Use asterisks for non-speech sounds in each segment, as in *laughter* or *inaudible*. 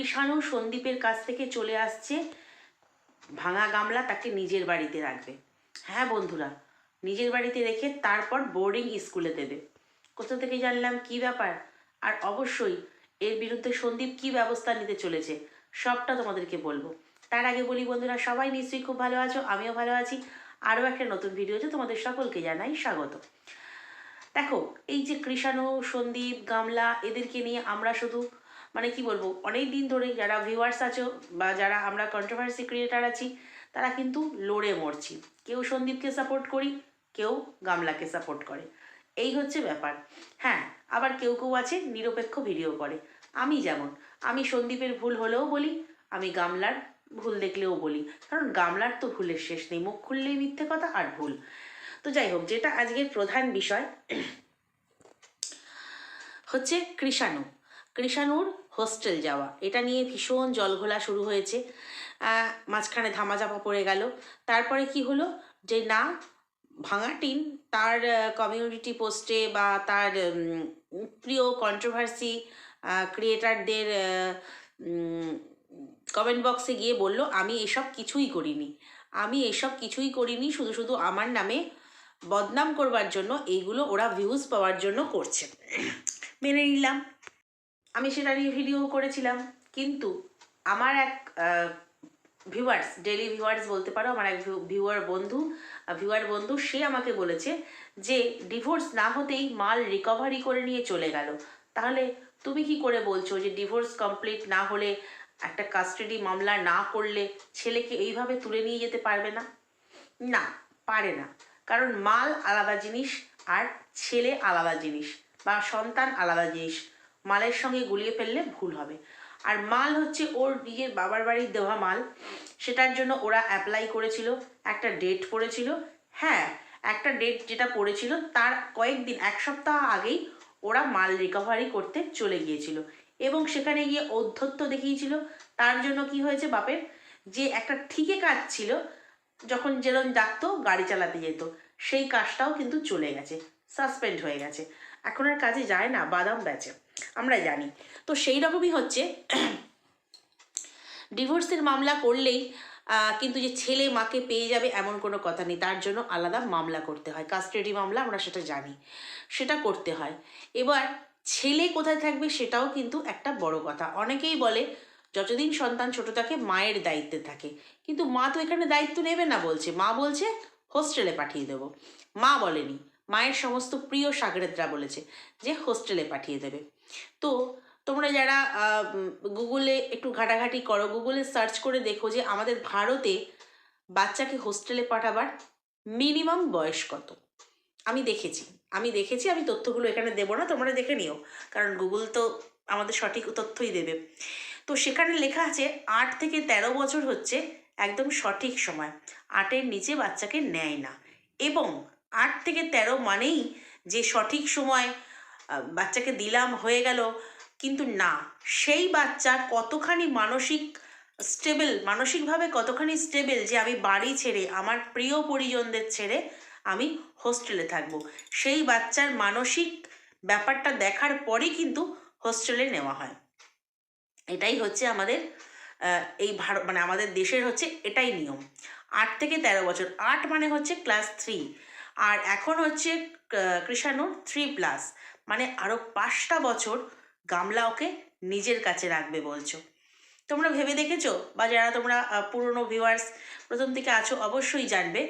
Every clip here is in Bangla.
কৃষাণু সন্দীপের কাছ থেকে চলে আসছে। ভাঙা গামলা তাকে নিজের বাড়িতে রাখবে। হ্যাঁ বন্ধুরা, নিজের বাড়িতে রেখে তারপর বোর্ডিং স্কুলে দেবে। কোথা থেকে জানলাম কি ব্যাপার? আর অবশ্যই এর বিরুদ্ধে সন্দীপ কি ব্যবস্থা নিতে চলেছে, সবটা তোমাদেরকে বলব। তার আগে বলি বন্ধুরা, সবাই নিশ্চয়ই খুব ভালো আছো, আমিও ভালো আছি। আরও একটা নতুন ভিডিওতে তোমাদের সকলকে জানাই স্বাগত। দেখো, এই যে কৃষাণু, সন্দীপ, গামলা, এদেরকে নিয়ে আমরা শুধু মানে কি বলব অনেক দিন ধরে যারা ভিউয়ার্স আছো বা যারা আমরা কন্ট্রোভার্সি ক্রিয়েটার আছি, তারা কিন্তু লড়ে মরছি। কেউ সন্দীপকে সাপোর্ট করি, কেউ গামলাকে সাপোর্ট করে। এই হচ্ছে ব্যাপার। হ্যাঁ আবার কেউ কেউ আছে নিরপেক্ষ ভিডিও করে। আমি যেমন, আমি সন্দীপের ভুল হলেও বলি, আমি গামলার ভুল দেখলেও বলি। কারণ গামলার তো ভুলের শেষ নেই, মুখ খুললেই মিথ্যে কথা আর ভুল। তো যাই হোক, যেটা আজকের প্রধান বিষয়, হচ্ছে কৃষাণু। কৃষাণুর হোস্টেল যাওয়া। এটা নিয়ে ভীষণ জলঘোলা শুরু হয়েছে। মাঝখানে ধামাচাপা পড়ে গেল। তারপরে কি হলো? যে না, ভাঙা টিন, তার কমিউনিটি পোস্টে বা তার প্রিয় কন্ট্রোভার্সি ক্রিয়েটারদের কমেন্ট বক্সে গিয়ে বলল, আমি এসব কিছুই করিনি। আমি এসব কিছুই করিনি, শুধু শুধু আমার নামে বদনাম করবার জন্য এইগুলো ওরা ভিউজ পাওয়ার জন্য করছে। মেনে নিলাম। আমি সেটা নিয়ে ভিডিও করেছিলাম। কিন্তু আমার এক ভিউয়ার্স ডেলি ভিউয়ার্স বলতে পারো, আমার এক ভিউয়ার বন্ধু ভিউয়ার বন্ধু, সে আমাকে বলেছে যে ডিভোর্স না হতেই মাল রিকভারি করে নিয়ে চলে গেল। তাহলে তুমি কি করে বলছো যে ডিভোর্স কমপ্লিট না হলে একটা কাস্টাডি মামলা না করলে ছেলেকে এইভাবে তুলে নিয়ে যেতে পারবে না? না, পারে না। কারণ মাল আলাদা জিনিস আর ছেলে আলাদা জিনিস বা সন্তান আলাদা জিনিস। মালের সঙ্গে গুলিয়ে ফেললে ভুল হবে। আর মাল হচ্ছে ওর নিজের বাবার বাড়ির দেওয়া মাল। সেটার জন্য ওরা অ্যাপ্লাই করেছিল, একটা ডেট পড়েছিল। হ্যাঁ একটা ডেট যেটা পড়েছিল, তার কয়েকদিন, এক সপ্তাহ আগেই ওরা মাল রিকভারি করতে চলে গিয়েছিল। এবং সেখানে গিয়ে ঔদ্ধত্য দেখিয়েছিল। তার জন্য কি হয়েছে বাপের? যে একটা ঠিকে কাজ ছিল, যখন যেরকম ডাকতো, গাড়ি চালাতে যেত। সেই কাজটাও কিন্তু চলে গেছে সাসপেন্ড হয়ে গেছে। এখন আর কাজে যায় না, বাদাম বেচে। আমরা জানি। তো সেই রকমই হচ্ছে। ডিভোর্সের মামলা করলেই কিন্তু যে ছেলে মাকে পেয়ে যাবে এমন কোনো কথা নেই, তার জন্য আলাদা মামলা করতে হয়। কাস্টাডি মামলা আমরা সেটা জানি। সেটা করতে হয়। এবার ছেলে কোথায় থাকবে সেটাও কিন্তু একটা বড় কথা। অনেকেই বলে, যতদিন সন্তান ছোট থাকে, মায়ের দায়িত্বে থাকে। কিন্তু মা তো এখানে দায়িত্ব নেবে না বলছে। মা বলছে, হোস্টেলে পাঠিয়ে দেবো। মা বলেনি। মায়ের সমস্ত প্রিয় সাগরেদরা বলেছে যে হোস্টেলে পাঠিয়ে দেবে। তো তোমরা যারা গুগলে একটু ঘাটাঘাটি করো, গুগলে সার্চ করে দেখো যে আমাদের ভারতে বাচ্চাকে হোস্টেলে পাঠাবার মিনিমাম বয়স কত। আমি দেখেছি আমি দেখেছি, আমি তথ্যগুলো এখানে দেবো না, তোমরা দেখে নিও, কারণ গুগল তো আমাদের সঠিক তথ্যই দেবে। তো সেখানে লেখা আছে, আট থেকে তেরো বছর হচ্ছে একদম সঠিক সময়, আটের নিচে বাচ্চাকে নেয় না। এবং আট থেকে তেরো মানেই যে সঠিক সময় বাচ্চাকে দিলাম, হয়ে গেল। কিন্তু না, সেই বাচ্চা কতখানি মানসিক স্টেবল মানসিকভাবে কতখানি স্টেবল যে আমি বাড়ি ছেড়ে, আমার প্রিয় পরিজনদের ছেড়ে আমি হোস্টেলে থাকব। সেই বাচ্চার মানসিক ব্যাপারটা দেখার পরেই কিন্তু হোস্টেলে নেওয়া হয়। এটাই হচ্ছে আমাদের এই ভারত মানে আমাদের দেশের হচ্ছে এটাই নিয়ম। আট থেকে তেরো বছর। আট মানে হচ্ছে ক্লাস থ্রি আর এখন হচ্ছে আহ, কৃষাণুর থ্রি প্লাস মানে আরও পাঁচটা বছর গামলা ওকে নিজের কাছে রাখবে বলছো। তোমরা ভেবে দেখেছ? বা যারা তোমরা পুরনো ভিউয়ার্স প্রথম থেকে আছো অবশ্যই জানবে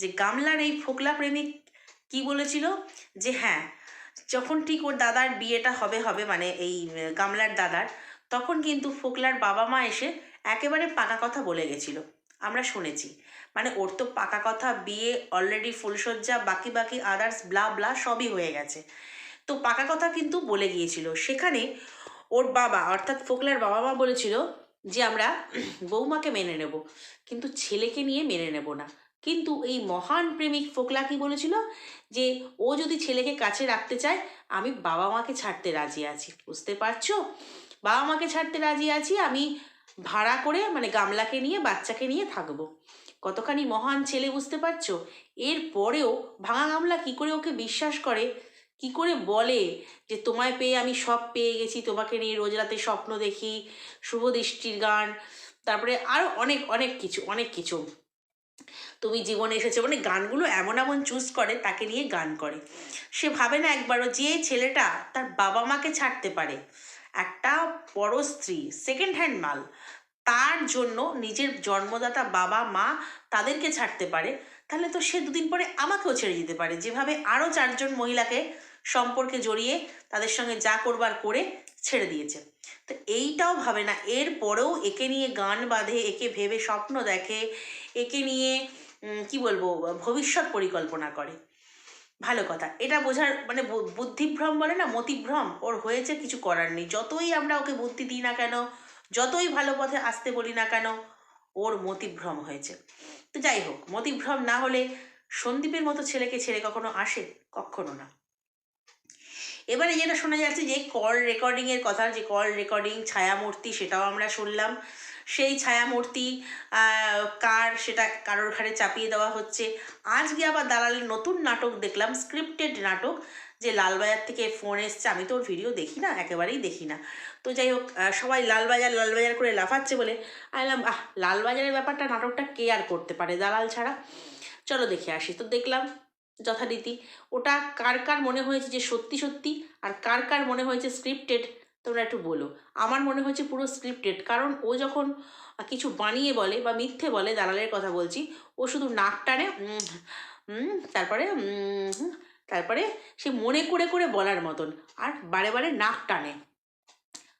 যে গামলার এই ফোকলা প্রেমিক কি বলেছিল? যে হ্যাঁ যখন ঠিক ওর দাদার বিয়েটা হবে হবে মানে এই গামলার দাদার তখন কিন্তু ফোকলার বাবা মা এসে একেবারে পাকা কথা বলে গেছিল। আমরা শুনেছি। মানে ওর তো পাকা কথা, বিয়ে অলরেডি ফুলসজ্জা বাকি বাকি আদার্স ব্লা ব্লা সবই হয়ে গেছে। তো পাকা কথা কিন্তু বলে গিয়েছিল। সেখানে ওর বাবা, অর্থাৎ ফোকলার বাবা মা বলেছিল যে, আমরা বৌমাকে মেনে নেব, কিন্তু ছেলেকে নিয়ে মেনে নেব না। কিন্তু এই মহান প্রেমিক ফোকলা কি বলেছিল? যে, ও যদি ছেলেকে কাছে রাখতে চায়, আমি বাবা মাকে ছাড়তে রাজি আছি। বুঝতে পারছ? বাবা মাকে ছাড়তে রাজি আছি, আমি ভাড়া করে মানে গামলাকে নিয়ে, বাচ্চাকে নিয়ে থাকব। কতখানি মহান ছেলে বুঝতে পারছ? এর পরেও ভাঙা গামলা কি করে ওকে বিশ্বাস করে? কি করে বলে যে তোমায় পেয়ে আমি সব পেয়ে গেছি, তোমাকে নিয়ে রোজ রাতে স্বপ্ন দেখি, শুভ দৃষ্টির গান, তারপরে আরও অনেক অনেক কিছু অনেক কিছু। তুমি জীবনে এসেছ মানে গানগুলো এমন এমন চুজ করে, তাকে নিয়ে গান করে। সে ভাবে না একবারও যে ছেলেটা তার বাবা মাকে ছাড়তে পারে। একটা বড় স্ত্রী সেকেন্ড হ্যান্ড মাল। তার জন্য নিজের জন্মদাতা বাবা, মা তাদেরকে ছাড়তে পারে। তাহলে তো সে দুদিন পরে আমাকেও ছেড়ে দিতে পারে। যেভাবে আরও চারজন মহিলাকে সম্পর্কে জড়িয়ে তাদের সঙ্গে যা করবার করে ছেড়ে দিয়েছে। তো এইটাও ভাবে না, এর পরেও একে নিয়ে গান বাঁধে, একে ভেবে স্বপ্ন দেখে, একে নিয়ে কি বলব, ভবিষ্যৎ পরিকল্পনা করে। ভালো কথা। এটা বোঝার মানে বুদ্ধিভ্রম বলে না, মতিভ্রম। ওর হয়েছে কিছু করার নেই। যতই আমরা ওকে বুদ্ধি দিই না কেন যতই ভালো পথে আসতে বলি না কেন, ওর মতিভ্রম হয়েছে। তো যাই হোক, মতিভ্রম না হলে সন্দীপের মতো ছেলেকে ছেড়ে কখনো আসে? কখনো না। এবারে যেটা শোনা যাচ্ছে যে কল রেকর্ডিংয়ের কথা, যে কল রেকর্ডিং ছায়ামূর্তি সেটাও আমরা শুনলাম। সেই ছায়ামূর্তি কার সেটা কারোর ঘাড়ে চাপিয়ে দেওয়া হচ্ছে। আজকে আবার দালালের নতুন নাটক দেখলাম স্ক্রিপ্টেড নাটক, যে লালবাজার থেকে ফোন এসছে। আমি তো ওর ভিডিও দেখি না, একেবারেই দেখি না। তো যাই হোক সবাই লালবাজার লালবাজার করে লাফাচ্ছে বলে। আইলাম আহ, লালবাজারের ব্যাপারটা নাটকটা কে আর করতে পারে? দালাল ছাড়া? চলো দেখে আসি। তো দেখলাম যথারীতি ওটা কার কার মনে হয়েছে যে সত্যি সত্যি আর কার কার মনে হয়েছে স্ক্রিপ্টেড তোমরা একটু বলো। আমার মনে হয়েছে পুরো স্ক্রিপ্টেড কারণ ও যখন কিছু বানিয়ে বলে বা মিথ্যে বলে, দালালের কথা বলছি, ও শুধু নাক টানে তারপরে তারপরে সে মনে করে করে বলার মতন, আর বারে বারে নাক টানে।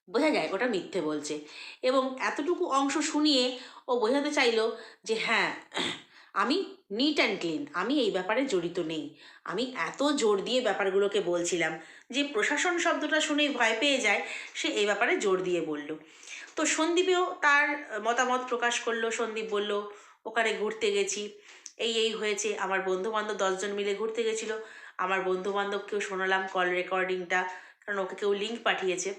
বোঝা যায় ওটা মিথ্যে বলছে। এবং এতটুকু অংশ শুনিয়ে ও বোঝাতে চাইলো যে হ্যাঁ আমি নিট অ্যান্ড ক্লিন আমি এই ব্যাপারে জড়িত নেই। আমি এত জোর দিয়ে ব্যাপারগুলোকে বলছিলাম যে, প্রশাসন শব্দটা শুনেই ভয় পেয়ে যায়, সে এই ব্যাপারে জোর দিয়ে বলল। তো সন্দীপেও তার মতামত প্রকাশ করল। সন্দীপ বলল, ওখানে ঘুরতে গেছি। এই এই হয়েছে। আমার বন্ধু বান্ধব দশজন মিলে ঘুরতে গেছিল। আমার বন্ধু বান্ধবকেও শোনালাম কল রেকর্ডিংটা কারণ ওকে কেউ লিঙ্ক পাঠিয়েছে।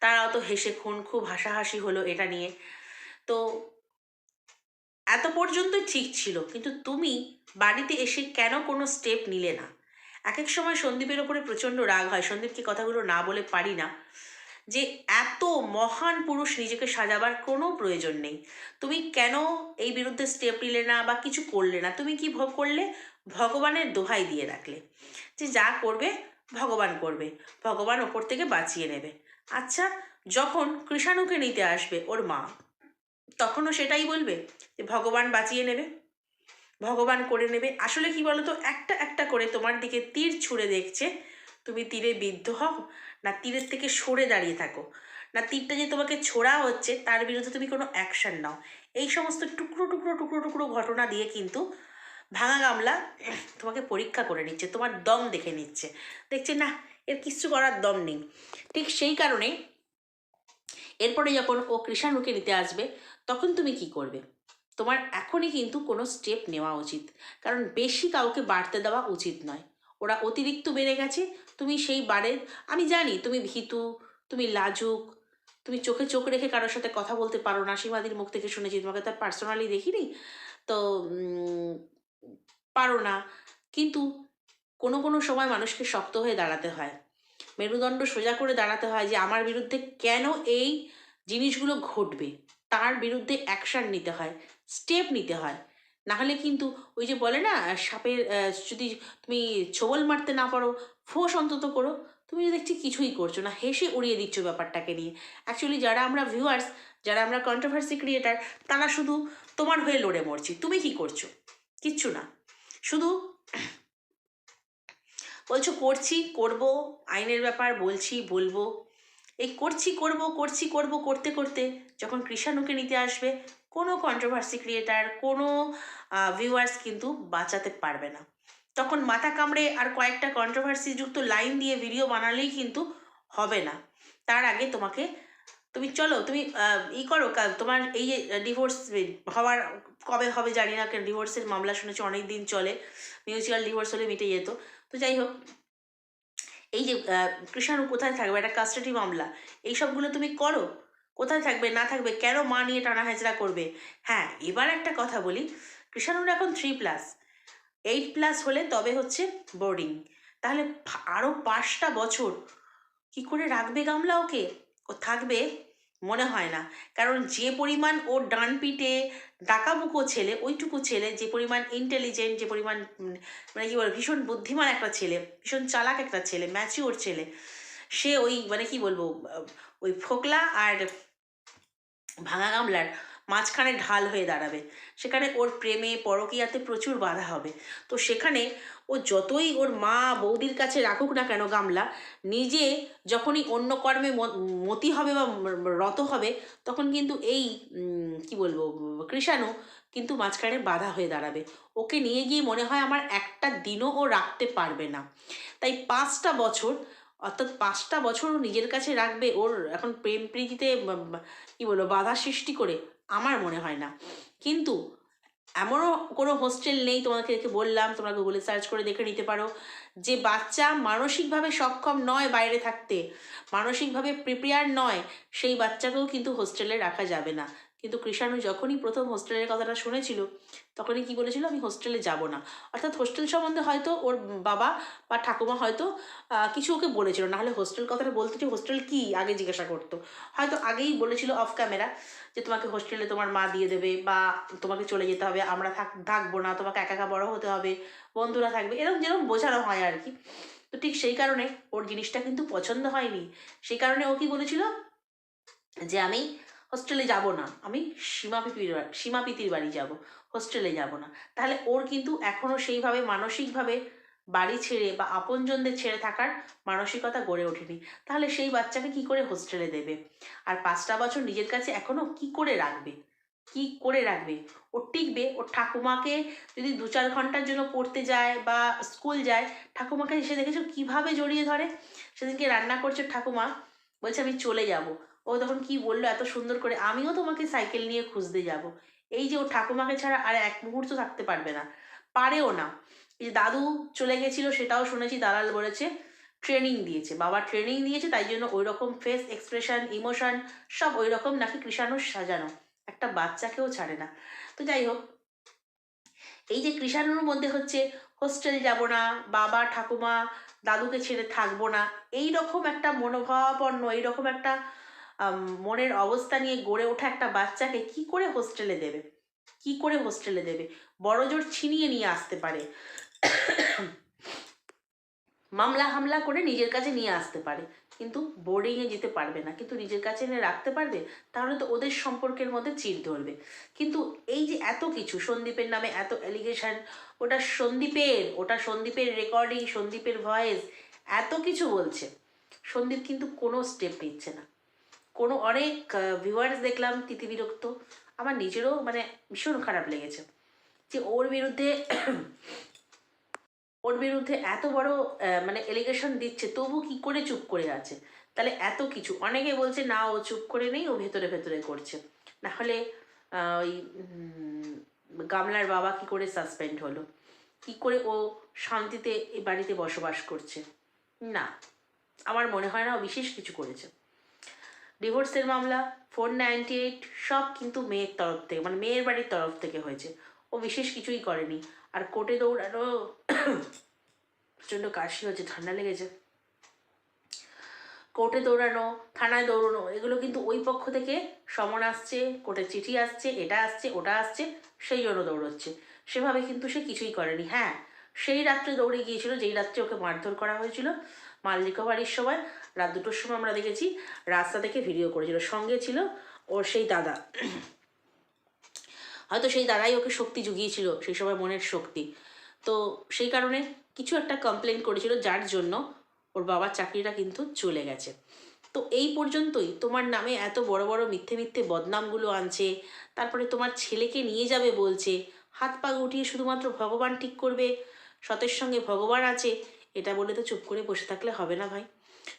তারাও তো হেসে খুন, খুব হাসাহাসি হলো এটা নিয়ে। তো এত পর্যন্ত ঠিক ছিল, কিন্তু তুমি বাড়িতে এসে কেন কোনো স্টেপ নিলে না? এক এক সময় সন্দীপের ওপরে প্রচণ্ড রাগ হয়, সন্দীপকে কথাগুলো না বলে পারি না যে এত মহান পুরুষ নিজেকে সাজাবার কোনো প্রয়োজন নেই। তুমি কেন এই বিরুদ্ধে স্টেপ নিলে না বা কিছু করলে না? তুমি কি ভোগ করলে? ভগবানের দোহাই দিয়ে রাখলে। যে যা করবে, ভগবান করবে। ভগবান ওপর থেকে বাঁচিয়ে নেবে। আচ্ছা যখন কৃষাণুকে নিতে আসবে ওর মা, তখনও সেটাই বলবে যে, ভগবান বাঁচিয়ে নেবে, ভগবান করে নেবে। আসলে কি বলতো, একটা একটা করে তোমার দিকে তীর ছুঁড়ে দেখছে, তুমি তীরে বিদ্ধ হও, না তীরের থেকে সরে দাঁড়িয়ে থাকো। না তীরটা যে তোমাকে ছোড়া হচ্ছে, তার বিরুদ্ধে তুমি কোনো অ্যাকশন নাও। এই সমস্ত টুকরো টুকরো টুকরো টুকরো ঘটনা দিয়ে কিন্তু ভাঙা গামলা তোমাকে পরীক্ষা করে নিচ্ছে, তোমার দম দেখে নিচ্ছে। দেখছে, না এর কিচ্ছু করার দম নেই। ঠিক সেই কারণে এরপরে যখন ও কৃষাণুকে নিতে আসবে, তখন তুমি কি করবে? তোমার এখনই কিন্তু কোনো স্টেপ নেওয়া উচিত। কারণ বেশি কাউকে বাড়তে দেওয়া উচিত নয়। ওরা অতিরিক্ত বেড়ে গেছে। তুমি সেই বারের আমি জানি তুমি ভীতু, তুমি লাজুক, তুমি চোখে চোখ রেখে কারোর সাথে কথা বলতে পারো না। সীমাদির মুখ থেকে শুনেছি, তোমাকে তার পার্সোনালি দেখিনি। তো পারো না। কিন্তু কোনো কোনো সময় মানুষকে শক্ত হয়ে দাঁড়াতে হয়। মেরুদণ্ড সোজা করে দাঁড়াতে হয় যে, আমার বিরুদ্ধে কেন এই জিনিসগুলো ঘটবে? তার বিরুদ্ধে অ্যাকশান নিতে হয় স্টেপ নিতে হয়। নাহলে কিন্তু ওই যে বলে না, সাপের যদি তুমি ছোবল মারতে না পারো, ফোঁস অন্তত করো। তুমি দেখছি কিছুই করছ না, হেসে উড়িয়ে দিচ্ছ ব্যাপারটাকে নিয়ে। অ্যাকচুয়ালি যারা আমরা ভিউয়ার্স যারা আমরা কন্ট্রোভার্সি ক্রিয়েটার তারা শুধু তোমার হয়ে লড়ে মরছি। তুমি কি করছ? কিচ্ছু না। শুধু বলছো করছি, করব, আইনের ব্যাপার, বলছি, বলব। এই করছি, করব করছি, করব, করতে করতে যখন কৃষাণুকে নিতে আসবে, কোনো কন্ট্রোভার্সি ক্রিয়েটার কোনো ভিউয়ার্স কিন্তু বাঁচাতে পারবে না। তখন মাথা কামড়ে আর কয়েকটা কন্ট্রোভার্সি যুক্ত লাইন দিয়ে ভিডিও বানালেই কিন্তু হবে না। তার আগে তোমাকে, তুমি চলো, তুমি ই করো তোমার এই ডিভোর্স হওয়ার কবে হবে জানি না ডিভোর্সের মামলা শুনেছি অনেক দিন চলে। মিউচুয়াল ডিভোর্স হলে মিটে যেত। তো যাই হোক এই যে কৃষাণু কোথায় থাকবে? একটা কাস্টাডি মামলা। এই সবগুলো তুমি করো। কোথায় থাকবে? না থাকবে? কেন মা নিয়ে টানা হেঁচড়া করবে? হ্যাঁ এবার একটা কথা বলি। কৃষাণুর এখন থ্রি প্লাস এইট প্লাস হলে তবে হচ্ছে বোর্ডিং তাহলে ফা- আরও পাঁচটা বছর কি করে রাখবে গামলা ওকে? ও থাকবে মনে হয় না। কারণ যে পরিমাণ ওর ডান পিঠে ডাকাবুকো ছেলে, ওইটুকু ছেলে, যে পরিমাণ ইন্টেলিজেন্ট যে পরিমাণ মানে কি বলব, ভীষণ বুদ্ধিমান একটা ছেলে, ভীষণ চালাক একটা ছেলে ম্যাচিওর ছেলে, সে ওই মানে কি বলব ওই ফোকলা আর ভাঙা গামলার মাঝখানে ঢাল হয়ে দাঁড়াবে। সেখানে ওর প্রেমে পরকীয়াতে প্রচুর বাধা হবে। তো সেখানে ও যতই ওর মা বৌদির কাছে রাখুক না কেন গামলা, নিজে যখনই অন্য কর্মে মতি হবে বা রত হবে, তখন কিন্তু এই কি বলব কৃষাণু কিন্তু মাঝখানে বাধা হয়ে দাঁড়াবে। ওকে নিয়ে গিয়ে মনে হয় আমার একটা দিনও ও রাখতে পারবে না। তাই পাঁচটা বছর, অর্থাৎ পাঁচটা বছর নিজের কাছে রাখবে ওর এখন প্রেম প্রীতিতে কি বলব, বাধা সৃষ্টি করে আমার মনে হয় না। কিন্তু এমনও কোনো হোস্টেল নেই, তোমাকে দেখে বললাম, তোমরা গুগলে সার্চ করে দেখে নিতে পারো, যে বাচ্চা মানসিকভাবে সক্ষম নয় বাইরে থাকতে। মানসিকভাবে প্রিপেয়ার নয়, সেই বাচ্চাকেও কিন্তু হোস্টেলে রাখা যাবে না। কিন্তু কৃষাণু যখনই প্রথম হোস্টেলের কথাটা শুনেছিল, তখনই কি বলেছিল, আমি হোস্টেলে যাব না। অর্থাৎ হোস্টেল সম্বন্ধে হয়তো ওর বাবা বা ঠাকুমা হয়তো কিছু ওকে বলেছিল। নাহলে হোস্টেল কথাটা বলতে যে হোস্টেল কি? আগে জিজ্ঞাসা করতো। হয়তো আগেই বলেছিল অফ ক্যামেরা যে তোমাকে হোস্টেলে তোমার মা দিয়ে দেবে বা তোমাকে চলে যেতে হবে, আমরা থাক, থাকব না, তোমাকে একা একা বড় হতে হবে, বন্ধুরা থাকবে এরকম যেরকম বোঝানো হয় আর কি। তো ঠিক সেই কারণে ওর জিনিসটা কিন্তু পছন্দ হয়নি। সেই কারণে ও কি বলেছিল যে আমি হোস্টেলে যাব না। আমি সীমা পিপির সীমা বাড়ি যাব হোস্টেলে যাব না। তাহলে ওর কিন্তু এখনও সেইভাবে মানসিকভাবে বাড়ি ছেড়ে বা আপনজনদের ছেড়ে থাকার মানসিকতা গড়ে ওঠেনি। তাহলে সেই বাচ্চাকে কি করে হোস্টেলে দেবে? আর পাঁচটা বছর নিজের কাছে এখনও কি করে রাখবে? কি করে রাখবে? ও টিকবে ওর ঠাকুমাকে যদি দু চার ঘণ্টার জন্য পড়তে যায় বা স্কুল যায়, ঠাকুমাকে এসে দেখেছ কীভাবে জড়িয়ে ধরে? সেদিনকে রান্না করছে ঠাকুমা, বলছে আমি চলে যাব। ও তখন কি বলল এত সুন্দর করে, আমিও তোমাকে সাইকেল নিয়ে খুঁজতে যাব। এই যে ও ঠাকুমাকে ছাড়া আর এক মুহূর্ত থাকতে পারবে না। পারেও না। এই যে দাদু চলে গেছিল সেটাও শুনেছি, দালাল বলেছে ট্রেনিং দিয়েছে। বাবা ট্রেনিং দিয়েছে, তাই জন্য ওই রকম ফেস এক্সপ্রেশন ইমোশন সব ওই রকম নাকি কৃষাণুর সাজানো। একটা বাচ্চাকেও ছাড়ে না। তো যাই হোক, এই যে কৃষাণুর মধ্যে হচ্ছে হোস্টেল যাব না, বাবা, ঠাকুমা, দাদুকে ছেড়ে থাকব না এই রকম একটা মনোভাবাপন্ন, এইরকম একটা মনের অবস্থা নিয়ে গড়ে ওঠা একটা বাচ্চাকে কি করে হোস্টেলে দেবে? কি করে হোস্টেলে দেবে? বড় জোর ছিনিয়ে নিয়ে আসতে পারে। মামলা হামলা করে নিজের কাছে নিয়ে আসতে পারে। কিন্তু বোর্ডিংয়ে যেতে পারবে না। কিন্তু নিজের কাছে এনে রাখতে পারবে? তাহলে তো ওদের সম্পর্কের মধ্যে চির ধরবে। কিন্তু এই যে এত কিছু, সন্দীপের নামে এত অ্যালিগেশন ওটা সন্দীপের ওটা সন্দীপের রেকর্ডিং সন্দীপের ভয়েস এত কিছু বলছে। সন্দীপ কিন্তু কোনো স্টেপ নিচ্ছে না। কোনো অনেক ভিউয়ার্স দেখলাম তিতিবিরক্ত আমার নিজেরও মানে ভীষণ খারাপ লেগেছে যে ওর বিরুদ্ধে ওর বিরুদ্ধে এত বড় মানে এলিগেশন দিচ্ছে, তবু কি করে চুপ করে আছে? তাহলে এত কিছু। অনেকে বলছে, না, ও চুপ করে নেই, ও ভেতরে ভেতরে করছে। না হলে ওই গামলার বাবা কি করে সাসপেন্ড হলো? কি করে ও শান্তিতে এই বাড়িতে বসবাস করছে? না। আমার মনে হয় না ও বিশেষ কিছু করেছে। ডিভোর্সের মামলা ফোর নাইনটি এইট সব কিন্তু মেয়ের তরফ থেকে মানে মেয়ের বাড়ির তরফ থেকে হয়েছে। ও বিশেষ কিছুই করেনি। আর কোর্টে দৌড়ানো প্রচণ্ড কাশি হচ্ছে, ঠান্ডা লেগেছে। কোর্টে দৌড়ানো, থানায় দৌড়ানো, এগুলো কিন্তু ওই পক্ষ থেকে সমন আসছে, কোর্টে চিঠি আসছে, এটা আসছে, ওটা আসছে, সেই জন্য দৌড়চ্ছে। সেভাবে কিন্তু সে কিছুই করেনি। হ্যাঁ সেই রাত্রে দৌড়ে গিয়েছিল, যেই রাত্রে ওকে মারধর করা হয়েছিল। মাল রিকভারির সময়, রাত দুটোর সময় আমরা দেখেছি, রাস্তা থেকে ভিডিও করেছিল, সঙ্গে ছিল ওর সেই দাদা। হয়তো সেই দাদাই ওকে শক্তি জুগিয়েছিল, সেই সময় মনের শক্তি। তো সেই কারণে কিছু একটা কমপ্লেন করেছিল, যার জন্য ওর বাবার চাকরিটা কিন্তু চলে গেছে। তো এই পর্যন্তই, তোমার নামে এত বড় বড় মিথ্যে মিথ্যে বদনামগুলো আনছে, তারপরে তোমার ছেলেকে নিয়ে যাবে বলছে, হাত পা গুটিয়ে শুধুমাত্র ভগবান ঠিক করবে, সতের সঙ্গে ভগবান আছে এটা বলে তো চুপ করে বসে থাকলে হবে না ভাই।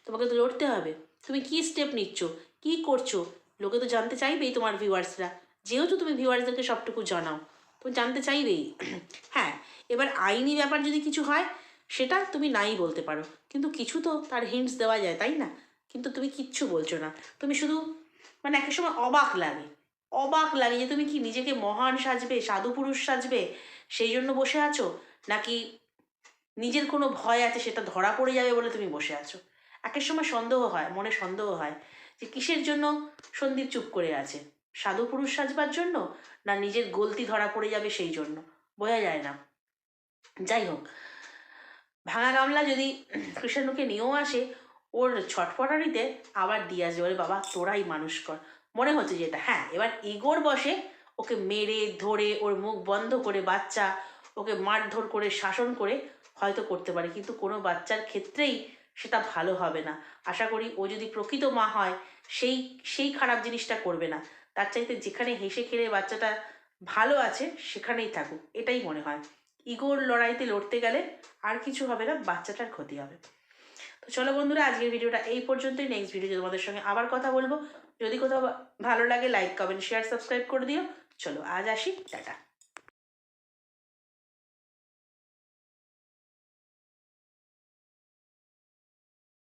তোমাকে তো লড়তে হবে। তুমি কি স্টেপ নিচ্ছ? কি করছ? লোকে তো জানতে চাইবেই তোমার ভিউয়ার্সরা যেহেতু তুমি ভিউয়ার্সদেরকে সবটুকু জানাও, তুমি জানতে চাইবেই। *clears throat* হ্যাঁ এবার আইনি ব্যাপার যদি কিছু হয়, সেটা তুমি নাই বলতে পারো। কিন্তু কিছু তো তার হিন্টস দেওয়া যায়, তাই না? কিন্তু তুমি কিচ্ছু বলছো না। তুমি শুধু মানে একটা সময় অবাক লাগে। অবাক লাগে যে তুমি কি নিজেকে মহান সাজবে সাধু পুরুষ সাজবে, সেই জন্য বসে আছো? নাকি নিজের কোনো ভয় আছে সেটা ধরা পড়ে যাবে বলে তুমি বসে আছো। একের সময় সন্দেহ হয়, মনে সন্দেহ হয় যে কিসের জন্য সন্দীপ চুপ করে আছে? সাধু পুরুষ সাজবার জন্য না নিজের গলতি ধরা পড়ে যাবে সেই জন্য? বোঝা যায় না। যাই হোক, ভাঙা গামলা যদি কৃষ্ণকে নিয়েও আসে, ওর ছটফটানিতে আবার দিয়ে আসবে। বলে, বাবা, তোরাই মানুষ কর। মনে হচ্ছে যেটা হ্যাঁ এবার ইগোর বসে ওকে মেরে, ধরে, ওর মুখ বন্ধ করে, বাচ্চা ওকে মারধর করে, শাসন করে হয়তো করতে পারে, কিন্তু কোনো বাচ্চার ক্ষেত্রেই সেটা ভালো হবে না। আশা করি ও যদি প্রকৃত মা হয়, সেই সেই খারাপ জিনিসটা করবে না। তার চাইতে যেখানে হেসে খেলে বাচ্চাটা ভালো আছে, সেখানেই থাকুক, এটাই মনে হয়। ইগোর লড়াইতে লড়তে গেলে আর কিছু হবে না, বাচ্চাটার ক্ষতি হবে। তো চলো বন্ধুরা, আজকের ভিডিওটা এই পর্যন্তই। নেক্সট ভিডিও তোমাদের সঙ্গে আবার কথা বলব। যদি কোথাও ভালো লাগে লাইক কমেন্ট শেয়ার সাবস্ক্রাইব করে দিও। চলো, আজ আসি, টাটা।